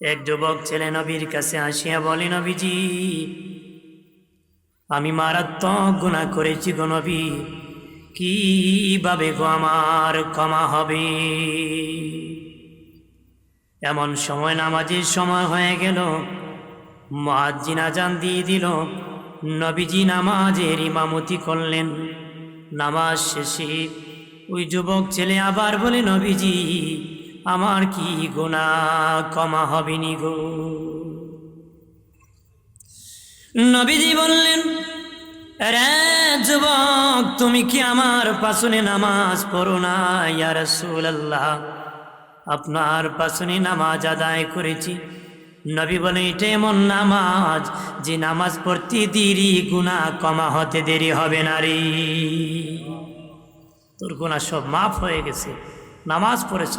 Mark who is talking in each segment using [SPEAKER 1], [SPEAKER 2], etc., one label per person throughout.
[SPEAKER 1] এক যুবক ছেলে নবীর কাছে আসিয়া বলে, নবীজি, আমি মারাত্মক গুণা করেছি গো নবী। কীভাবে গো আমার ক্ষমা হবে? এমন সময় নামাজের সময় হয়ে গেল। মুয়াজ্জিন আজান দিয়ে দিল। নবীজি নামাজের ইমামতি করলেন। নামাজ শেষে ওই যুবক ছেলে আবার বলে, নবীজি আমার কি গুণা? ক্ষমা হবেনি গো। নবীজি বললেন, রে যুবক, তুমি কি আমার পাশনে নামাজ পড়ো না? ইয়া রাসূলুল্লাহ, আপনার পাশনে নামাজ আদায় করেছি। নবী বলে, এটা এমন নামাজ, যে নামাজ পড়তে দেরি, গুণা কমা হতে দেরি হবে না রে। তোর গুণা সব মাফ হয়ে গেছে। নামাজ পড়েছ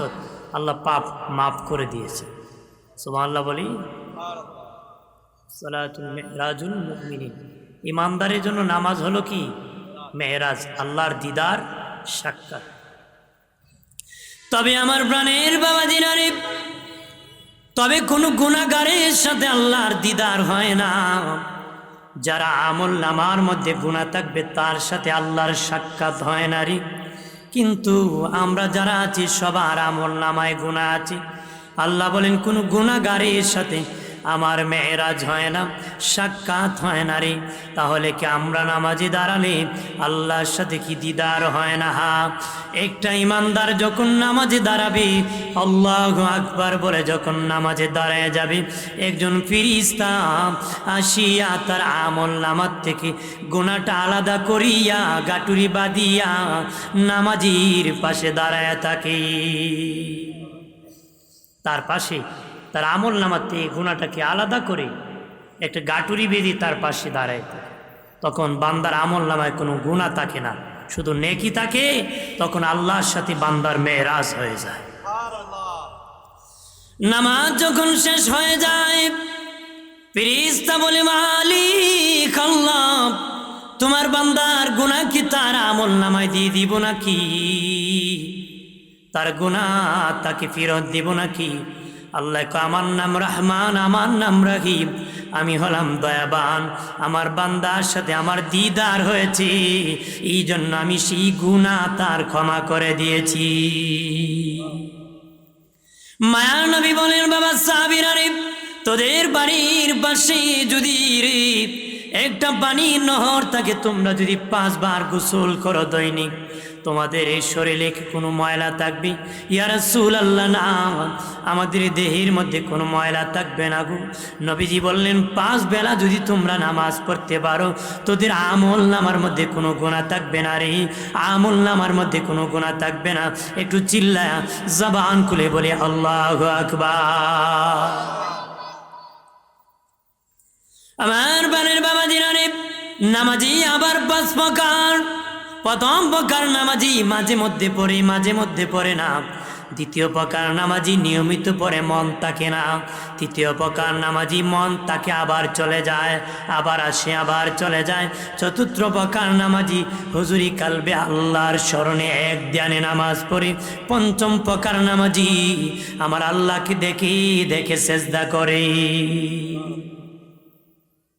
[SPEAKER 1] আল্লাহ পাপ মাফ করে দিয়েছে। সুবহান আল্লাহ বলি, সালাতুল মুমিনিন। ইমানদারের জন্য নামাজ হলো কি? মেহরাজ, আল্লাহর দিদার, সাক্ষাৎ। তবে আমার প্রাণের বাবা দিনারে তবে কোনো গুণাগারের সাথে আল্লাহর দিদার হয় না। যারা আমল নামার মধ্যে গুণা থাকবে, তার সাথে আল্লাহর সাক্ষাৎ হয় না রে। কিন্তু আমরা যারা আছি সবার আমল নামায় গুণা আছি। আল্লাহ বলেন কোনো গুণাগারের সাথে আমার মেয়েরাজ হয় না, সাক্ষাৎ হয় না রে। তাহলে কি আমরা নামাজে দাঁড়ালে আল্লাহর সাথে কি দিদার হয় না? হা, একটা ইমানদার যখন নামাজে দাঁড়াবে, আল্লাহ আকবার বলে যখন নামাজে দাঁড়ায় যাবে, একজন ফিরিস্তা আসিয়া তার আমল নামাজ থেকে গোনাটা আলাদা করিয়া গাটুরি বাঁধিয়া নামাজির পাশে দাঁড়ায় থাকে। তার পাশে তার আমল নামাতে গুণাটাকে আলাদা করে একটা গাটুরি বেদি তার পাশে দাঁড়ায় তখন বান্দার আমল নামায় কোনো গুণা থাকে না। শুধু নেকি থাকে, তখন আল্লাহর সাথে বান্দার মেয়েরাজ হয়ে যায়। নামাজ যখন শেষ হয়ে যায় ফিরিস্তা বলে, মালিক তোমার বান্দার গুণা কি তার আমল নামায় দিয়ে দিব নাকি? তার গুণা তাকে ফেরত দিব নাকি? আল্লাহ আমার নাম রহমান, আমার নাম রহিম। আমি হলাম দয়াবান। আমার বান্দার সাথে আমার দিদার হয়েছে। এই জন্য আমি সেই গুণা তার ক্ষমা করে দিয়েছি। মায়া নবী বলেন, বাবা সাবিরা তোদের বাড়ির পাশে যদি একটা পানির নহর থাকে, তোমরা যদি পাঁচবার গোসল করো দৈনিক। তোমাদের এই শরীরে কি কোনো ময়লা থাকবে? ইয়ারা সুল আল্লাহ না, আমাদের দেহের মধ্যে কোনো ময়লা থাকবে না গো। নবীজি বললেন, পাঁচ বেলা যদি তোমরা নামাজ পড়তে পারো, তোদের আমল নামার মধ্যে কোনো গোনা থাকবে না রে। আমল নামার মধ্যে কোনো গোনা থাকবে না। একটু চিল্লায়া জবান খুলে বলে, আল্লাহ আকবার। আমার বানের বাবা দিনারে নামাজি আবার প্রকার প্রথম প্রকার নামাজি মাঝে মধ্যে পড়ে, মাঝে মধ্যে পড়ে না। দ্বিতীয় প্রকার নামাজি নিয়মিত পরে মন তাকে না। তৃতীয় প্রকার নামাজি মন তাকে আবার চলে যায়, আবার আসে, আবার চলে যায়। চতুর্থ প্রকার নামাজি হুজুরি কালবে আল্লাহর স্মরণে এক ধ্যানে নামাজ পড়ে। পঞ্চম প্রকার নামাজি আমার আল্লাহকে দেখে দেখে সেজদা করে।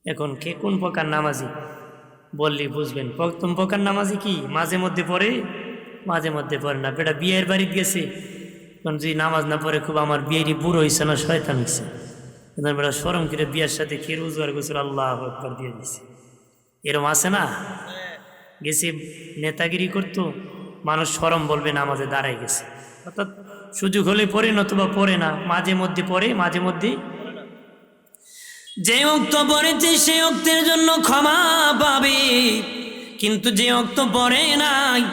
[SPEAKER 1] এখন কে কোন প্রকার নামাজি? বললি বুঝবেন। প্রথম প্রকার নামাজি কি? মাঝে মধ্যে পড়ে? মাঝে মধ্যে পড়ে না। বেটা বিয়ের বাড়িতে গেছে। তখন যদি নামাজ না পড়ে, খুব আমার বিয়েরই বুড়ো হয়েছে না, শয়তান হয়েছে তখন বেটা সরম করে বিয়ের সাথে কে রোজগার করছিল আল্লাহ একবার দিয়ে দিছে। এরম আছে না? গেছে, নেতাগিরি করতো, মানুষ সরম বলবে নামাজে দাঁড়ায় গেছে। অর্থাৎ সুযোগ হলে পড়ে, নতুবা পড়ে না। মাঝে মধ্যে পড়ে, মাঝে মধ্যে যে অক্ত পড়েছে সে অক্তের জন্য ক্ষমা পাবে। কিন্তু যে অক্ত পড়ে নাই,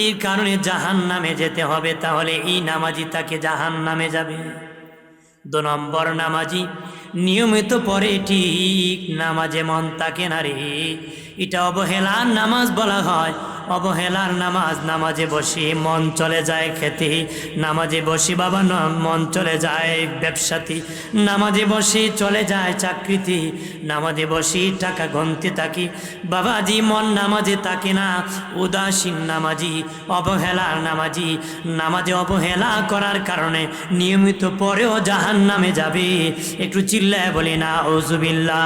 [SPEAKER 1] এই কারণে জাহান নামে যেতে হবে, তাহলে এই নামাজি তাকে জাহান নামে যাবে। দু নম্বর নামাজি, নিয়মিত পরে ঠিক, নামাজে মন তাকে না রে। এটা অবহেলার নামাজ বলা হয়। অবহেলার নামাজ, নামাজে বসি মন চলে যায় খেতে। নামাজে বসি বাবা মন চলে যায় ব্যবসাতে। নামাজে বসি চলে যায় চাকরিতে। নামাজে বসি টাকা গনতে থাকি। বাবাজি, মন নামাজে থাকে না। উদাসীন নামাজি, অবহেলার নামাজি। নামাজে অবহেলা করার কারণে নিয়মিত পরেও জাহান নামে যাবে। একটু চিল্লায় বলি না ওজুবিল্লা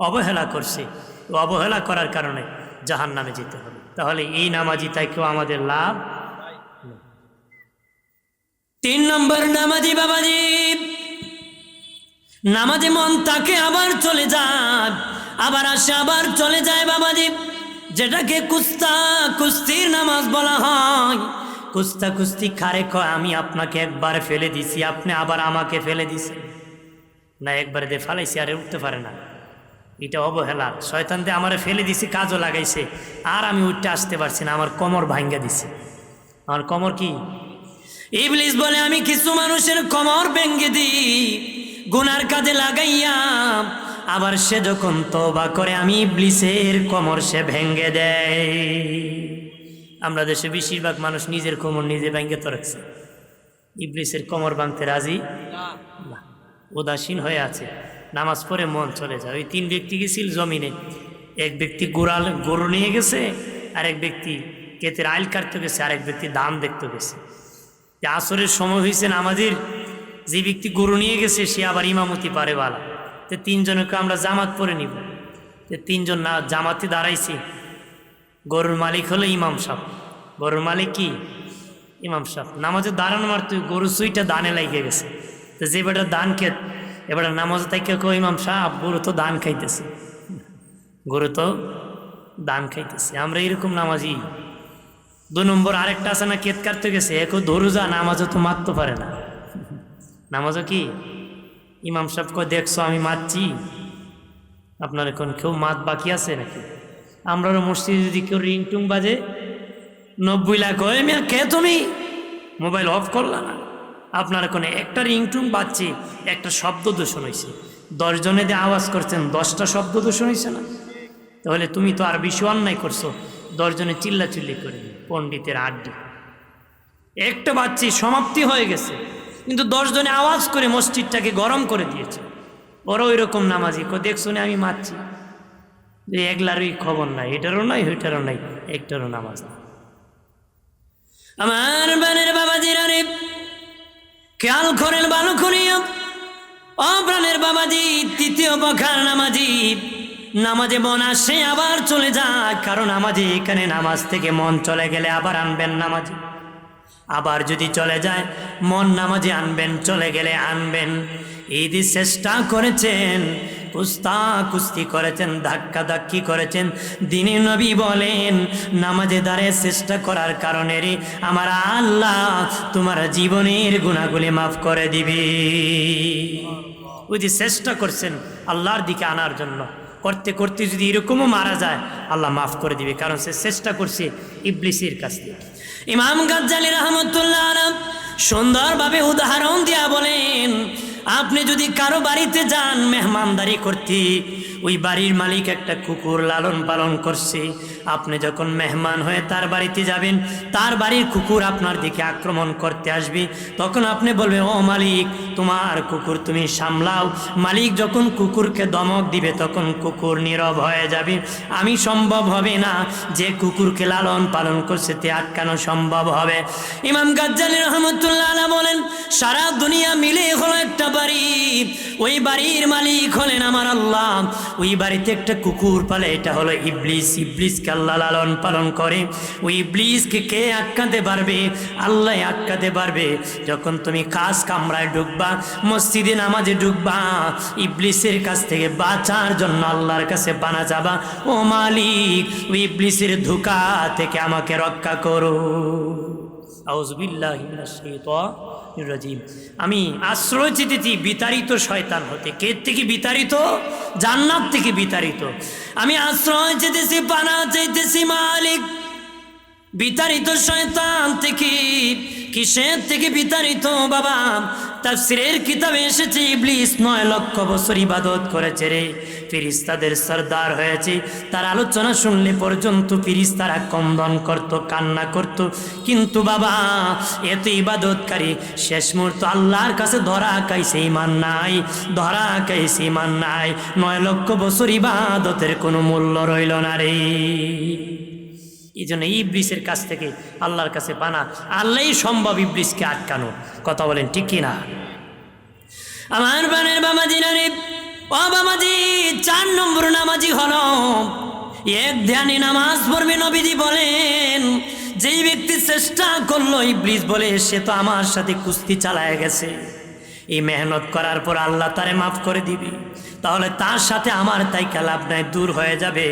[SPEAKER 1] অবহেলা করছে। তো অবহেলা করার কারণে জাহান নামে যেতে হবে। তাহলে এই নামাজি, তাই কেউ আমাদের লাভ তিন নম্বর নামাজি বাবাজি, নামাজে মন তাকে আবার চলে যায় আবার আসে, আবার চলে যায় বাবাজি। যেটাকে কুস্তা কুস্তির নামাজ বলা হয়। কুস্তা কুস্তি খারে কয়, আমি আপনাকে একবার ফেলে দিছি, আপনি আবার আমাকে ফেলে দিছেন। না, একবারে দিয়ে ফালাইছি, আরে উঠতে পারে না। এটা অবহেলা। শয়তান দিয়ে আমারে ফেলে দিছি কাজও লাগাইছে। আর আমি উঠতে আসতে পারছি না আমার কোমর ভাঙ্গা দিছে। আমার কোমর কি? ইবলিস বলে আমি কিছু মানুষের কোমর ভেঙ্গে দিই গুনার কাজে লাগাইয়া। আবার সে যখন তবা করে আমি ইবলিসের কোমর সে ভেঙ্গে দেয়। আমরা দেশে বেশিরভাগ মানুষ নিজের কোমর নিজে ভেঙ্গে তো রাখছে। ইবলিসের কোমর ভাঙতে রাজি? না। উদাসীন হয়ে আছে। নামাজ পড়ে মন চলে যায়। ওই তিন ব্যক্তি গেছিল জমিনে। এক ব্যক্তি গোড়াল, গরু নিয়ে গেছে আর এক ব্যক্তি কেতের আইল কাটতে গেছে আর এক ব্যক্তি দাম দেখতে গেছে। যে আসরের সময় হয়েছে নামাজের, যে ব্যক্তি গরু নিয়ে গেছে, সে আবার ইমামতি পারে বালা। তো তিনজনকে আমরা জামাত পরে নিব। তো তিনজন না, জামাতে দাঁড়াইছি। গরুর মালিক হলো ইমাম সাহ গরুর মালিক কি? ইমাম সাহ নামাজে দাঁড়ানো মার তুই গরু সুইটা দানে লাগিয়ে গেছে। তো যে বেটা দান কে এবার নামাজে তাই কেউ ইমাম সাহ গরু তো দান খাইতেছে। গরু তো দান খাইতেছে। আমরা এরকম নামাজি। দু নম্বর আরেকটা আছে না, কেত কাটতে গেছে। একও ধরু যা নামাজও তো মারতে পারে না। নামাজও কি? ইমাম সাহেব কয়, দেখছ, আমি মারছি। আপনার এখন কেউ মাত বাকি আছে নাকি? আমরা মসজিদে যদি কেউ রিং টুং বাজে, নব্বই লাখ হয় মিয়া, কে তুমি? মোবাইল অফ করলা না। আপনার এখন একটা রিংটুং বাজছে, একটা শব্দ দূষণ হয়েছে দশজনে দিয়ে আওয়াজ করছেন, দশটা শব্দ দূষণ হয়েছে না? তাহলে তুমি তো আর বেশি অন্যায় করছ, দশজনে চিল্লাচিল্লি করে, পণ্ডিতের আড্ডি। একটা বাচ্চি সমাপ্তি হয়ে গেছে, কিন্তু দশজনে আওয়াজ করে মসজিদটাকে গরম করে দিয়েছে। ওরা ওই রকম নামাজি কো দেখ শুনে আমি মারছি? যে একলারই খবর নাই, এটারও নাই, ওইটারও নাই, একটারও নামাজ না আমার খেয়াল করেন ভালো করিয়া অপ্রাণের বাবাজি, তৃতীয় পখার নামাজি। নামাজে মন আসে, আবার চলে যায়। কারণ আমাজি এখানে নামাজ থেকে মন চলে গেলে আবার আনবেন নামাজি। আবার যদি চলে যায়, মন নামাজে আনবেন, চলে গেলে আনবেন। দিয়ে চেষ্টা করেছেন কুস্তা কুস্তি করেছেন, ধাক্কা ধাক্কি করেছেন। দিনে নবী বলেন, নামাজে দাঁড়িয়ে চেষ্টা করার কারণে আমার আল্লাহ তোমার জীবনের গুণাগুলি মাফ করে দিবি। ওই যে চেষ্টা করছেন আল্লাহর দিকে আনার জন্য। করতে করতে যদি এরকমও মারা যায়, আল্লাহ মাফ করে দিবে। কারণ সে চেষ্টা করছে ইবলিসের কাছ থেকে। ইমাম গাজ্জালি রহমতুল্লাহ সুন্দরভাবে উদাহরণ দিয়া বলেন আপনি যদি কারও বাড়িতে যান মেহমানদারি করতে, ওই বাড়ির মালিক একটা কুকুর লালন পালন করছে। আপনি যখন মেহমান হয়ে তার বাড়িতে যাবেন, তার বাড়ির কুকুর আপনার দিকে আক্রমণ করতে আসবে। তখন আপনি বলবেন, ও মালিক, তোমার কুকুর তুমি সামলাও। মালিক যখন কুকুরকে দমক দিবে, তখন কুকুর নীরব হয়ে যাবে। আমি সম্ভব হবে না যে কুকুরকে লালন পালন করছে, তে আটকানো সম্ভব হবে। ইমাম গাজ্জালি রহমতুল্লাহ বলেন, সারা দুনিয়া মিলে হলো একটা বাড়ি। ওই বাড়ির মালিক হলেন আমার আল্লাহ। ওই বাড়িতে একটা কুকুর পালে, এটা হলো ইবলিস। ইবলিসকে আল্লাহ লালন পালন করে। ওই ব্লিজকে কে আটকাতে পারবে? আল্লাহ আটকাতে পারবে। যখন তুমি কাজ কামরায় ঢুকবা, মসজিদে নামাজে ঢুকবা, ইবলিসের কাছ থেকে বাঁচার জন্য আল্লাহর কাছে বানা যাবা ও মালিক, ওই ইবলিসের ধোকা থেকে আমাকে রক্ষা করো। আউজবিল্লাহি মিনাশ শাইতানির আমি আশ্রয় চেতেছি বিতাড়িত শয়তান হতে, কে থেকে বিতাড়িত? জান্নাত থেকে বিতাড়িত। আমি আশ্রয় চেতেছি, পানা চাইতেছি মালিক। বিতাড়িত শয়তান থেকে, কিসের থেকে বিতাড়িত বাবা? তার তাফসিরের কিতাবে এসেছে, ইবলিস নয় লক্ষ বছর ইবাদত করেছে রে। ফিরিস্তাদের সর্দার হয়েছে। তার আলোচনা শুনলে পর্যন্ত ফিরিস্তারা কন্দন করত, কান্না করত। কিন্তু বাবা এত ইবাদতকারী। শেষ মুহূর্ত আল্লাহর কাছে ধরা খাইছে ইমান নাই, ধরা খাইছে ইমান নাই। নয় লক্ষ বছর ইবাদতের কোনো মূল্য রইল না রে। এই জন্য ইব্রিসের কাছ থেকে আল্লাহর কাছে পানা আল্লাহই সম্ভব ইব্রিসকে আটকানো। কথা বলেন ঠিক কিনা? আমার বানের বাবাজি নারে ও বাবাজি চার নম্বর নামাজি হলো। এক ধ্যানে নামাজ পড়বে নবীজি বলেন, যেই ব্যক্তি চেষ্টা করল ইব্রিস বলে, সে তো আমার সাথে কুস্তি চালায় গেছে। এই মেহনত করার পর আল্লাহ তারে মাফ করে দিবি। তাহলে তার সাথে আমার তাই লাভ নাই, দূর হয়ে যাবে।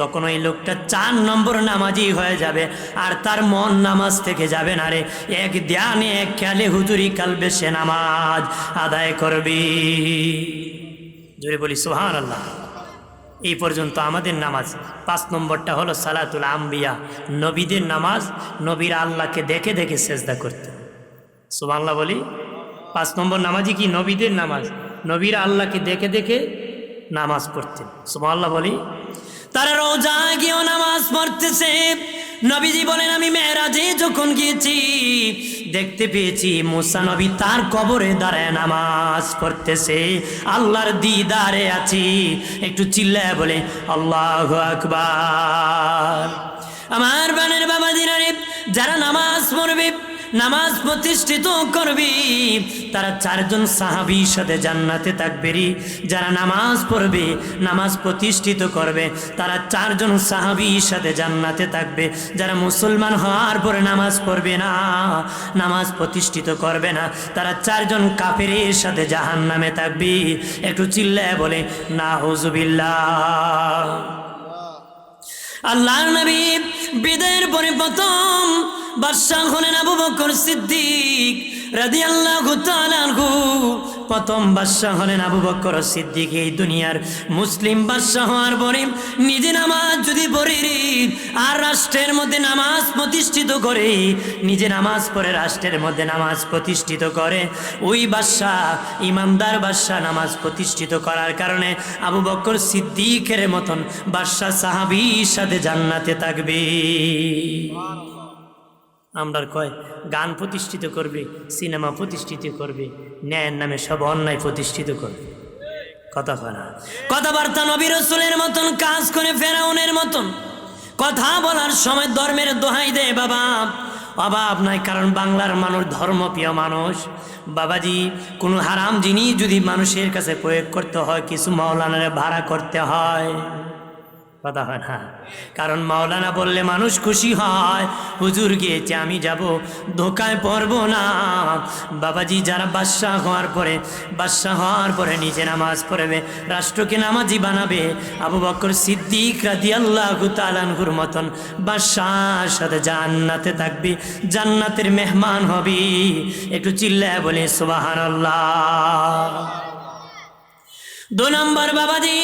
[SPEAKER 1] তখন ওই লোকটা চার নম্বর নামাজি হয়ে যাবে, আর তার মন নামাজ থেকে যাবে না রে। এক ধ্যানে, এক খেয়ালে হুজুরি কালবে সে নামাজ আদায় করবি। জোরে বলি সোহান আল্লাহ এই পর্যন্ত আমাদের নামাজ, পাঁচ নম্বরটা হলো সালাতুল আম্বিয়া। নবীদের নামাজ, নবীর আল্লাহকে দেখে দেখে সেজদা করতে। সুবাংলা বলি, পাঁচ নম্বর নামাজই কি নবীদের নামাজ? নবীর আল্লাহকে দেখে দেখে নামাজ পড়তেন। সুবাংলা বলি, তারা রোজা গিয়েও নামাজ পড়তেছে। নবীজি বলেন, আমি মেয়েরাজে যখন গিয়েছি দেখতে পেয়েছি নবী তার কবরে দাঁড়ায় নামাজ পড়তেছে। আল্লাহর দিদারে আছি। একটু চিল্লায় বলে, আল্লাহ আকবার। আমার বানের বাবা দিনারে, যারা নামাজ পড়বে নামাজ প্রতিষ্ঠিত করবি। তারা চারজন সাহাবির সাথে জান্নাতে থাকবে। রে যারা নামাজ পড়বে, নামাজ প্রতিষ্ঠিত করবে, তারা চারজন সাহাবির সাথে জান্নাতে থাকবে। যারা মুসলমান হওয়ার পরে নামাজ পড়বে না, নামাজ প্রতিষ্ঠিত করবে না, তারা চারজন কাফেরের সাথে জাহান নামে থাকবে। একটু চিল্লায় বলে না হুজুবিল্লাহ আল্লাহর নবী বিদায়ের পরে প্রথম বাদশাহ হলেন আবু বকর সিদ্দিক। রাদি আল্লাহ প্রথম বাদশাহ হলেন আবু বকর সিদ্দিক এই দুনিয়ার মুসলিম বাদশাহ হওয়ার পরে নিজে নামাজ যদি পড়ে আর রাষ্ট্রের মধ্যে নামাজ প্রতিষ্ঠিত করে, নিজে নামাজ পড়ে রাষ্ট্রের মধ্যে নামাজ প্রতিষ্ঠিত করে। ওই বাদশাহ, ইমানদার বাদশাহ নামাজ প্রতিষ্ঠিত করার কারণে আবু বকর সিদ্দিকের মতন বাদশাহ সাহাবির সাথে জান্নাতে থাকবে। আমরা কয়, গান প্রতিষ্ঠিত করবে, সিনেমা প্রতিষ্ঠিত করবে, ন্যায়ের নামে সব অন্যায় প্রতিষ্ঠিত করবে। কথা কয় না। কথাবার্তা নবী রসুলের মতন, কাজ করে ফেরাউনের মতন। কথা বলার সময় ধর্মের দোহাই দেয় বাবা। অভাব নাই, কারণ বাংলার মানুষ ধর্মপ্রিয় মানুষ। বাবাজি, কোনো হারাম জিনিস যদি মানুষের কাছে প্রয়োগ করতে হয়, কিছু মাওলানারে ভাড়া করতে হয়। কথা হয় না। কারণ মাওলানা বললে মানুষ খুশি হয়, হুজুর গিয়েছে, আমি যাব, ধোকায় পড়ব না। বাবাজি যারা বাদশাহ হওয়ার পরে, বাদশাহ হওয়ার পরে নিজে নামাজ পড়বে, রাষ্ট্রকে নামাজি বানাবে। আবু বকর সিদ্দিক রাদি আল্লাহ তালানহুর মতন, বাদশাহর সাথে জান্নাতে থাকবি, জান্নাতের মেহমান হবি। একটু চিল্লায় বলে সুবাহান দু নম্বর বাবাজি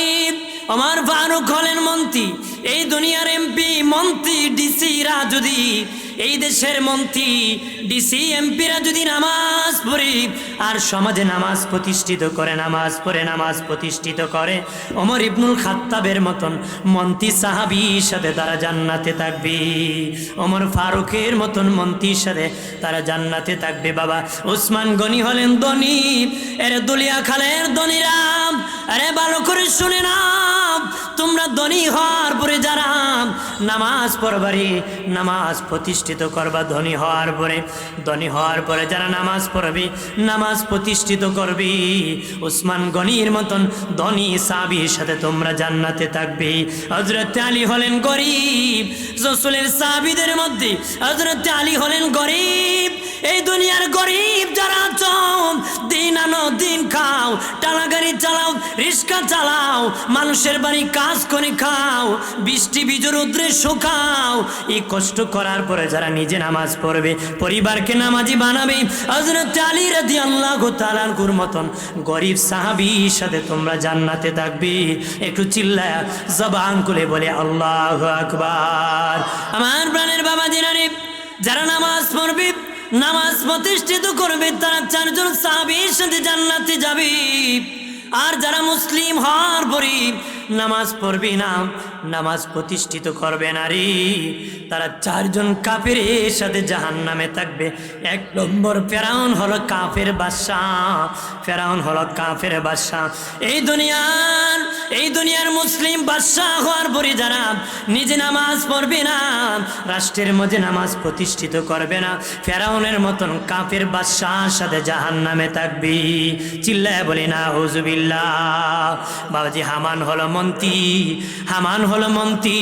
[SPEAKER 1] আমার ফারুক হলেন মন্ত্রী। এই দুনিয়ার এমপি, মন্ত্রী ডিসিরা যদি, এই দেশের মন্ত্রী, ডিসি এমপিরা যদি নামাজ পড়ে, আর সমাজে নামাজ প্রতিষ্ঠিত করে, নামাজ পড়ে, নামাজ প্রতিষ্ঠিত করে, ওমর ইবনুল খাত্তাবের মতন মন্ত্রী সাহাবির সাথে তারা জান্নাতে থাকবে। ওমর ফারুকের মতন মন্ত্রীর সাথে তারা জান্নাতে থাকবে। বাবা ওসমান গনি হলেন ধনী, এর দুলিয়া খালের ধনীরাম আরে ভালো করে শুনে না তোমরা ধনী হওয়ার পরে যারা নামাজ পড়বারি নামাজ প্রতিষ্ঠিত করবা, ধনী হওয়ার পরে, ধনী হওয়ার পরে যারা নামাজ পড়বি, নামাজ প্রতিষ্ঠিত করবি, উসমান গনির মতন ধনী সাবির সাথে তোমরা জান্নাতে থাকবে। হজরত আলী হলেন গরিব, রসুলের সাবিদের মধ্যে হজরত আলী হলেন গরিব এই দুনিয়ার গরিব যারা চম দিন আনো দিন খাও টালা গাড়ি চালাও, রিক্সা চালাও, মানুষের বাড়ি কাজ করে খাও, বৃষ্টি বীজের উদ্রে শুকাও। এই কষ্ট করার পরে যারা নিজে নামাজ পড়বে, পরিবারকে নামাজি বানাবে হজরত আলী রাদি আল্লাহ তালানকুর মতন গরিব সাহাবির সাথে তোমরা জান্নাতে থাকবে। একটু চিল্লায় জবান খুলে বলে, আল্লাহ আকবার। আমার প্রাণের বাবা দিনারে যারা নামাজ পড়বে নামাজ প্রতিষ্ঠিত করবে তারা চারজন সাহাবির সাথে জান্নাতে যাবে। আর যারা মুসলিম হওয়ার পরে নামাজ পড়বে না। নামাজ প্রতিষ্ঠিত করবে না রে তারা চারজন কাফের এর সাথে জাহান নামে থাকবে। এক নম্বর ফেরাউন হলো কাফের বাদশাহ। ফেরাউন হলো কাফের বাদশাহ। এই দুনিয়ার এই দুনিয়ার মুসলিম বাদশাহ হওয়ার পরে যারা নিজে নামাজ পড়বে না, রাষ্ট্রের মধ্যে নামাজ প্রতিষ্ঠিত করবে না, ফেরাউনের মতন কাফের বাদশাহর সাথে জাহান নামে থাকবি। চিল্লায় বলি না হুজুবিল্লা বাবাজি হামান হলো মন্ত্রী। হামান হলো মন্ত্রী।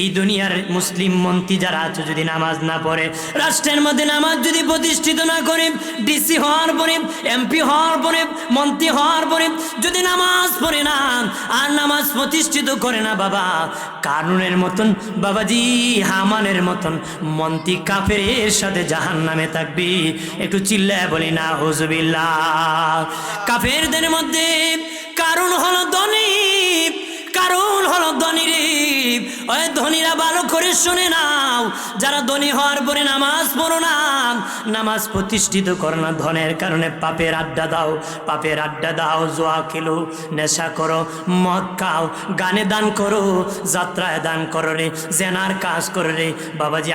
[SPEAKER 1] এই দুনিয়ার মুসলিম মন্ত্রী যারা আছে, যদি নামাজ না পড়ে, রাষ্ট্রের মধ্যে নামাজ যদি প্রতিষ্ঠিত না করে, ডিসি হওয়ার পরে, এমপি হওয়ার পরে, মন্ত্রী হওয়ার পরে, যদি নামাজ পড়ে না, আর নামাজ প্রতিষ্ঠিত করে না বাবা কানুনের মতন, বাবাজি হামানের মতন, মন্ত্রী কাফের সাথে জাহান নামে থাকবি। একটু চিল্লায় বলি না, হুজুবিল্লাহ। কাফেরদের মধ্যে কারণ হলো ধনী হলো ধনী ওই ধনীরা ভালো করে শুনে নাও। যারা ধনী হওয়ার পরে নামাজ পড়ো না, নামাজ প্রতিষ্ঠিত করো না। ধনের কারণে পাপের আড্ডা দাও, পাপের আড্ডা দাও, জোয়া খেলো, নেশা করো, মদ খাও, গানে দান করো, যাত্রায় দান করো রে, জেনার কাজ করো রে, বাবাজি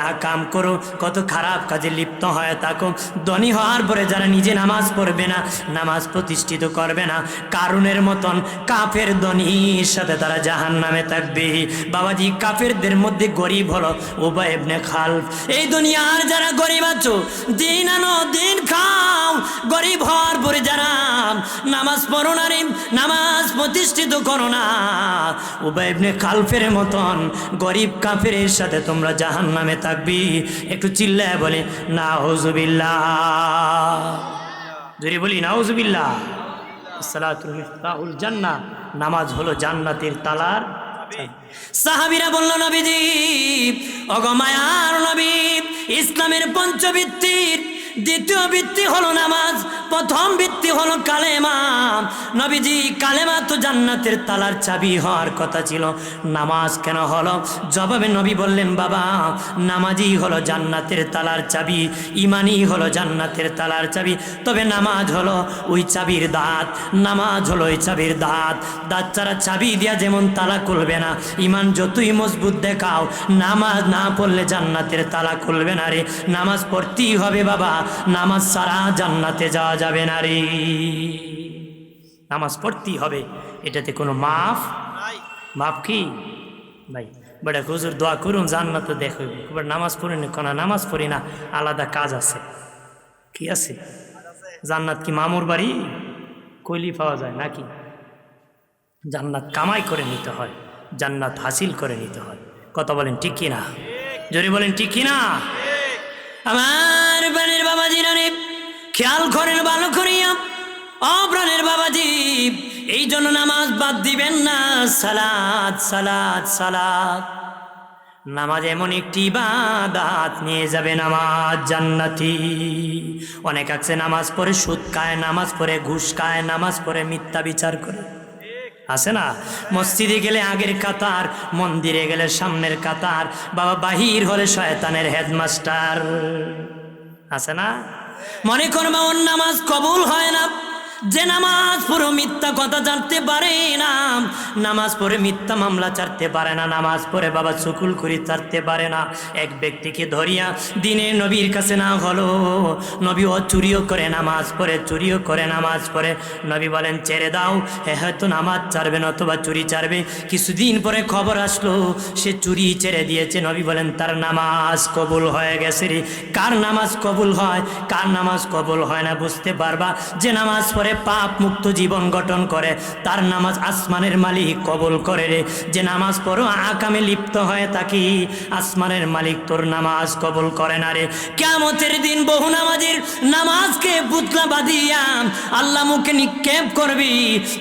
[SPEAKER 1] করো, কত খারাপ কাজে লিপ্ত হয়ে থাকো। ধনী হওয়ার পরে যারা নিজে নামাজ পড়বে না, নামাজ প্রতিষ্ঠিত করবে না, কারুনের মতন কাফের ধনীর সাথে তারা জাহান নামে থাকবে বাবাজি কাফেরদের মধ্যে গরিব হলো উবাই ইবনে খাল এই দুনিয়ার যারা গরিব আছো, দিন আনো, দিন খাও। গরিব হওয়ার পরে যারা নামাজ পড়ো না রে, নামাজ প্রতিষ্ঠিত করো না। উবাই ইবনে খালফের মতন গরিব কাফের সাথে তোমরা জাহান নামে থাকবি। একটু চিল্লায় বলে না হজুবিল্লাহ যদি বলি, নাউজুবিল্লাহ। সালাতুল মিফতাহুল জান্নাহ। নামাজ হলো জান্নাতের তালার সাহাবীরা বলল নবীজি অগমায়ার নবী ইসলামের পঞ্চবৃত্তির দ্বিতীয় ভিত্তি হলো নামাজ, প্রথম ভিত্তি হলো কালেমা। নবীজি, কালেমা তো জান্নাতের তালার চাবি হওয়ার কথা ছিল। নামাজ কেন হলো? জবাবে নবী বললেন, বাবা, নামাজই হলো জান্নাতের তালার চাবি, ইমানই হলো জান্নাতের তালার চাবি। তবে নামাজ হলো ওই চাবির দাঁত, নামাজ হলো ওই চাবির দাঁত। দাঁত ছাড়া চাবি দিয়া যেমন তালা খুলবে না, ইমান যতই মজবুত দেখাও, নামাজ না পড়লে জান্নাতের তালা খুলবে না রে। নামাজ পড়তেই হবে বাবা নামাজ ছাড়া জান্নাতে যাওয়া যাবে না রে। নামাজ পড়তেই হবে। এটাতে কোনো মাফ? মাফ কি? ভাই বেটা হুজুর দোয়া করুন জান্নাত দেখো এবার নামাজ পড়ি না কোনো নামাজ পড়ি না আলাদা কাজ আছে। কি আছে? জান্নাত কি মামুর বাড়ি? কইলি পাওয়া যায় নাকি? জান্নাত কামাই করে নিতে হয় জান্নাত হাসিল করে নিতে হয়। কথা বলেন ঠিক কি না জোরে বলেন ঠিক কি না আমার প্রাণের বাবাজি রানে, খেয়াল করেন ভালো করিয়া। অপ্রাণের বাবাজি, এই জন্য নামাজ বাদ দিবেন না। সালাদ সালাদ সালাদ নামাজ এমন একটি ইবাদাত, নিয়ে যাবে নামাজ জান্নাতি। অনেক আছে নামাজ পড়ে সুদ খায়, নামাজ পড়ে ঘুষ খায়, নামাজ পড়ে মিথ্যা বিচার করে। আছে না? মসজিদে গেলে আগের কাতার, মন্দিরে গেলে সামনের কাতার। বাবা বাহির হলে শয়তানের হেডমাস্টার। আছে না? মনে করবা ওর নামাজ কবুল হয় না। যে নামাজ পড়ে মিথ্যা কথা জানতে পারে না, নামাজ পড়ে মিথ্যা মামলা চারতে পারে না, নামাজ পড়ে বাবা চুকুল করি চারতে পারে না। এক ব্যক্তিকে ধরিয়া দিনে নবীর কাছে না হলো, নবী ও চুরিও করে নামাজ পড়ে, চুরিও করে নামাজ পড়ে। নবী বলেন, ছেড়ে দাও হে হয়তো নামাজ ছাড়বে না অথবা চুরি ছাড়বে। কিছুদিন পরে খবর আসলো, সে চুরি ছেড়ে দিয়েছে। নবী বলেন, তার নামাজ কবুল হয়ে গেছে রে। কার নামাজ কবুল হয়? কার নামাজ কবুল হয় না বুঝতে পারবা? যে নামাজ পড়ে পাপ মুক্ত জীবন গঠন করে, তার নামাজ আসমানের মালিক কবুল করে রে। যে নামাজ পড়ো, আকামে লিপ্ত হয়ে থাকি আসমানের মালিক তোর নামাজ কবুল করে না রে। কেমতের দিন বহু নামাজের নামাজকে পুতলা বাঁধিয়া আল্লাহ মুখে নিক্ষেপ করবি।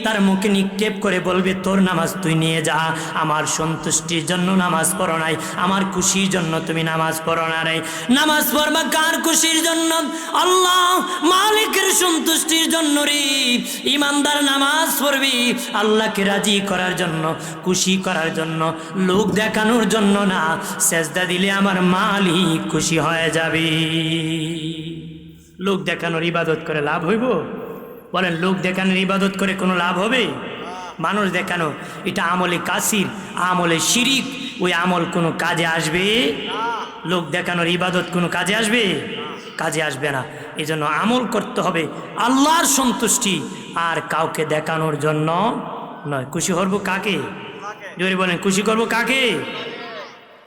[SPEAKER 1] তার মুখে নিক্ষেপ করে বলবি, তোর নামাজ তুই নিয়ে যা। আমার সন্তুষ্টির জন্য নামাজ পড়ো নাই। আমার খুশির জন্য তুমি নামাজ পড়ো না রে। নামাজ পড়বা কার খুশির জন্য? আল্লাহ মালিকের সন্তুষ্টির জন্য রে। ইমানদার নামাজ পড়বি আল্লাহকে রাজি করার জন্য খুশি করার জন্য লোক দেখানোর জন্য না সেজদা দিলে আমার মালিক খুশি হয়ে যাবে। লোক দেখানোর ইবাদত করে লাভ হইব? বলেন লোক দেখানোর ইবাদত করে কোনো লাভ হবে? মানুষ দেখানো এটা আমলে কাসির আমলে শিরিক ওই আমল কোনো কাজে আসবে? লোক দেখানোর ইবাদত কোনো কাজে আসবে? কাজে আসবে না। এই জন্য আমল করতে হবে আল্লাহর সন্তুষ্টি আর কাউকে দেখানোর জন্য নয়। খুশি করব কাকে? জোরে বলেন, খুশি করব কাকে?